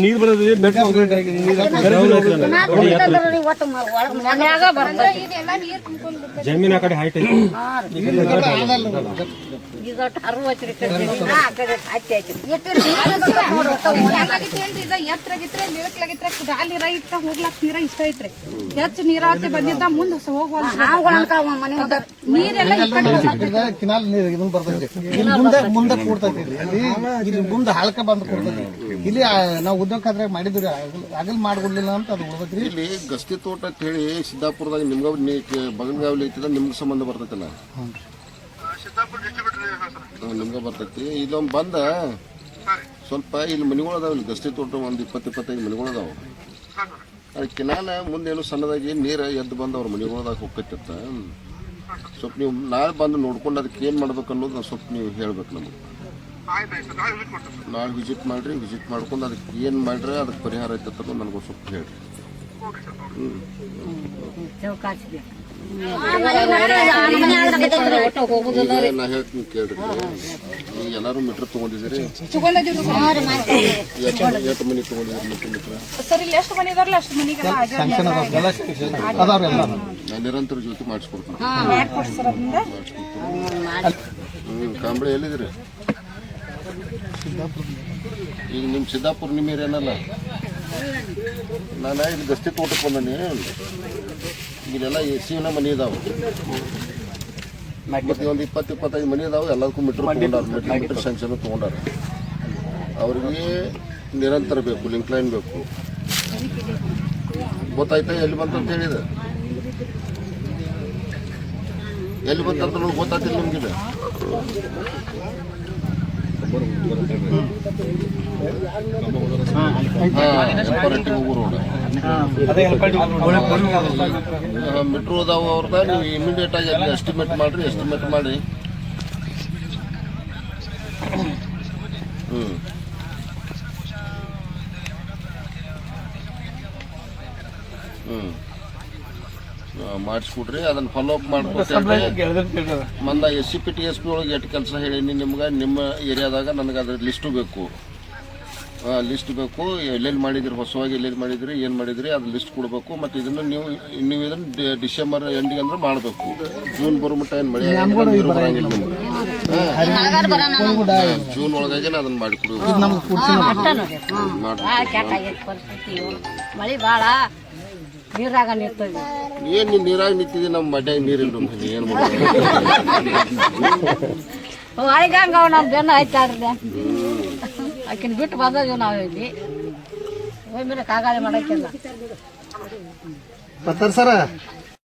ನೀರ್ ಬರೋದು ಬೆಟ್ಟ ಜಮೀನ್ ಆ ಕಡೆ ಹೈಟ್ ಐತಿ. ನೀರ ಇಟ್ಟ ಹೋಗ್ಲಾಕ್ ನೀರ ಇಷ್ಟ ಐತ್ರಿ. ಹೆಚ್ಚು ನೀರಾವರಿ ಬಂದಿದ್ದ ಮುಂದೆ ಹೋಗ್ವಲ್ ಹಾವುಗಳು ಮನೆ ಮುಂದೆ ನೀರೆಲ್ಲ ಕಿನಾಲ್ ನೀರು ಇದನ್ನ ಬರ್ತೈತಿ. ಮುಂದೆ ಮುಂದೆ ಕೂಡ್ತೈತಿ ಇಲ್ಲಿ ಮುಂದೆ ಹಳಕ ಬಂದು ಕೂಡ್ತೈತಿ. ಇಲ್ಲಿ ನಾವು ಉದ್ಯೋಗ ಮಾಡಿದ್ರಿ ಆಗಲ್ ಮಾಡ್ಕೊಡ್ಲಿಲ್ಲ ಅಂತ ಅದು ಉಳ್ದೈತ್ರಿ ಇಲ್ಲಿ ಗಸ್ತಿ ತೋಟ ಅಂತ ಹೇಳಿ ಸಿದ್ದಾಪುರದಾಗ ನಿಮ್ಗ ಬಗನ್ಗಾವ್ಲಿ ಐತಿದ್ರೆ ನಿಮ್ಗೆ ಸಂಬಂಧ ಬರ್ತೈತಲ್ಲ? ನಿಮ್ಗೆ ನಿಮ್ಗ ಬರ್ತೈತಿ. ಇದೊಂದು ಬಂದ ಸ್ವಲ್ಪ ಇಲ್ಲಿ ಮನಿಗಳು ಅದಾವ ಇಲ್ಲಿ ಗಸ್ತಿ ತೋಟ ಒಂದು ಇಪ್ಪತ್ತು ಇಪ್ಪತ್ತೈದು ಮನೆಗಳು ಅದಾವ. ಅದಕ್ಕೆ ನಾನು ಮುಂದೇನು ಸಣ್ಣದಾಗಿ ನೀರು ಎದ್ದು ಬಂದು ಅವ್ರ ಮನೆಗಳದಾಗ ಹೋಗ್ತೈತಿತ್ತ ಸ್ವಲ್ಪ ನೀವು ನಾಳೆ ಬಂದು ನೋಡ್ಕೊಂಡು ಅದಕ್ಕೆ ಏನು ಮಾಡ್ಬೇಕು ಅನ್ನೋದು ಸ್ವಲ್ಪ ನೀವು ಹೇಳ್ಬೇಕು ನಮಗೆ. ನಾಳೆ ವಿಸಿಟ್ ಮಾಡ್ರಿ ವಿಸಿಟ್ ಮಾಡ್ಕೊಂಡು ಅದಕ್ಕೆ ಏನು ಮಾಡ್ರಿ ಅದಕ್ಕೆ ಪರಿಹಾರ ಐತೆ ಅಂತ ನನಗೆ ಸ್ವಲ್ಪ ಹೇಳಿ ಎಲ್ಲಾರು ಮೀಟರ್ ತಗೊಂಡಿದ್ದೀರಿ ನಾ ಹೇಳ್ತೀನಿ ಕೇಳ್ರಿ. ಈಗ ಎಲ್ಲರೂ ಮೀಟ್ರ್ ತೊಗೊಂಡಿದ್ದೀರಿ? ಎಷ್ಟು ಮನೆ ತೊಗೊಂಡಿದ್ದೀರಿ ಮೀಟ್ರ್ ಮೀಟ್ರ್ ಸರ್ ಇಲ್ಲಿ ಎಷ್ಟು ಮನೆ ಅಷ್ಟು ಮನೆಗೆಲ್ಲ ಸ್ಯಾಂಕ್ಷನ್ ಅದಾವ. ಎಲ್ಲ ನಾನು ನಿರಂತರ ಜ್ಯೋತಿ ಮಾಡಿಸ್ಕೊಡ್ತೀನಿ. ನೀವು ಹ್ಞೂ ಕಾಂಬಳೆ ಎಲ್ಲಿದ್ದೀರಿ? ಈಗ ನಿಮ್ಮ ಸಿದ್ದಾಪುರ ನಿಮ್ಮ ಏರಿಯಾನಲ್ಲ ನಾನು ಇಲ್ಲಿ ಗಸ್ತಿ ತೋಟಕ್ಕೆ ಬಂದನಿ. ಇಲ್ಲೆಲ್ಲ ಎಸಿನ ಮನೆ ಇದಾವೆ. ಮತ್ತೆ ಒಂದು ಇಪ್ಪತ್ತು ಇಪ್ಪತ್ತೈದು ಮನೆ ಇದಾವೆ ಎಲ್ಲದಕ್ಕೂ ಮೀಟ್ರ್ ತೊಗೊಂಡಾರ ಮೀಟ್ರ್ ಮೀಟ್ರ್ ಸ್ಯಾಂಕ್ಷನ್ ತೊಗೊಂಡಾರ. ಅವ್ರಿಗೆ ನಿರಂತರ ಬೇಕು ಲಿಂಕ್ ಲೈನ್ ಬೇಕು. ಗೊತ್ತಾಯ್ತಾ ಎಲ್ಲಿ ಬಂತಂತ ಹೇಳಿದೆ? ಎಲ್ಲಿ ಬಂತಂತ ನೋಡಿ ಗೊತ್ತಾಗ್ತಿಲ್ಲ ರೋಡ್ ಮೆಟ್ರೋ ಅದಾವ ಅವ್ರದ ನೀವು ಇಮಿಡಿಯೇಟ್ ಆಗಿ ಅಲ್ಲಿ ಎಸ್ಟಿಮೇಟ್ ಮಾಡ್ರಿ ಎಸ್ಟಿಮೇಟ್ ಮಾಡಿ. ಹ್ಮ್. ಹ್ಮ್. ಮಾಡಿಸ್ಕೊಡ್ರಿ ಅದನ್ನ ಫಾಲೋ ಅಪ್ ಮಾಡ್ಕೊಡ್ರಿ ಮಂದ S C P T S P ಒಳಗೆ ಎಷ್ಟು ಕೆಲಸ ಹೇಳೀನಿ ನಿಮ್ಗೆ ನಿಮ್ಮ ಏರಿಯಾದಾಗ ನನಗೆ ಅದ್ರ ಲಿಸ್ಟು ಬೇಕು. ಲಿಸ್ಟ್ ಬೇಕು ಎಲ್ಲೆಲ್ಲಿ ಮಾಡಿದ್ರಿ ಹೊಸವಾಗಿ ಎಲ್ಲೆಲ್ಲಿ ಮಾಡಿದ್ರಿ ಏನು ಮಾಡಿದ್ರಿ ಅದು ಲಿಸ್ಟ್ ಕೊಡಬೇಕು ಮತ್ತು ಇದನ್ನು ನೀವು ನೀವು ಇದನ್ನು ಡಿಸೆಂಬರ್ ಎಂಡಿಗೆ ಅಂದ್ರೆ ಮಾಡಬೇಕು. ಜೂನ್ ಬರೋ ಮಟ್ಟ ಏನು ಮಳೆ. ಜೂನ್ ಒಳಗಾಗಿ ಅದನ್ನ ಮಾಡಿಕೊಡಿ ಭಾಳ ನೀರಾಗ ನಿಂತೀವಿ ಏನ್ ನೀನು ನೀರಾಗ ನಿಂತಿದ್ದೀವಿ ನಮ್ಮ ಮಡ್ಯಾಗ ನೀರಿಲ್ಲ ಏನು ಅವ್ ನಮ್ಮ ಬೆನ್ನ ಆಯ್ತಾಡ್ರಿ ಆಕಿನ ಬಿಟ್ಟು ಬಂದೀವಿ ನಾವು ಇಲ್ಲಿ. ಹೋಗಿ ಮೇಲೆ ಕಾಗಾಳಿ ಮಾಡಕ್ಕಿಲ್ಲ. ಸರ.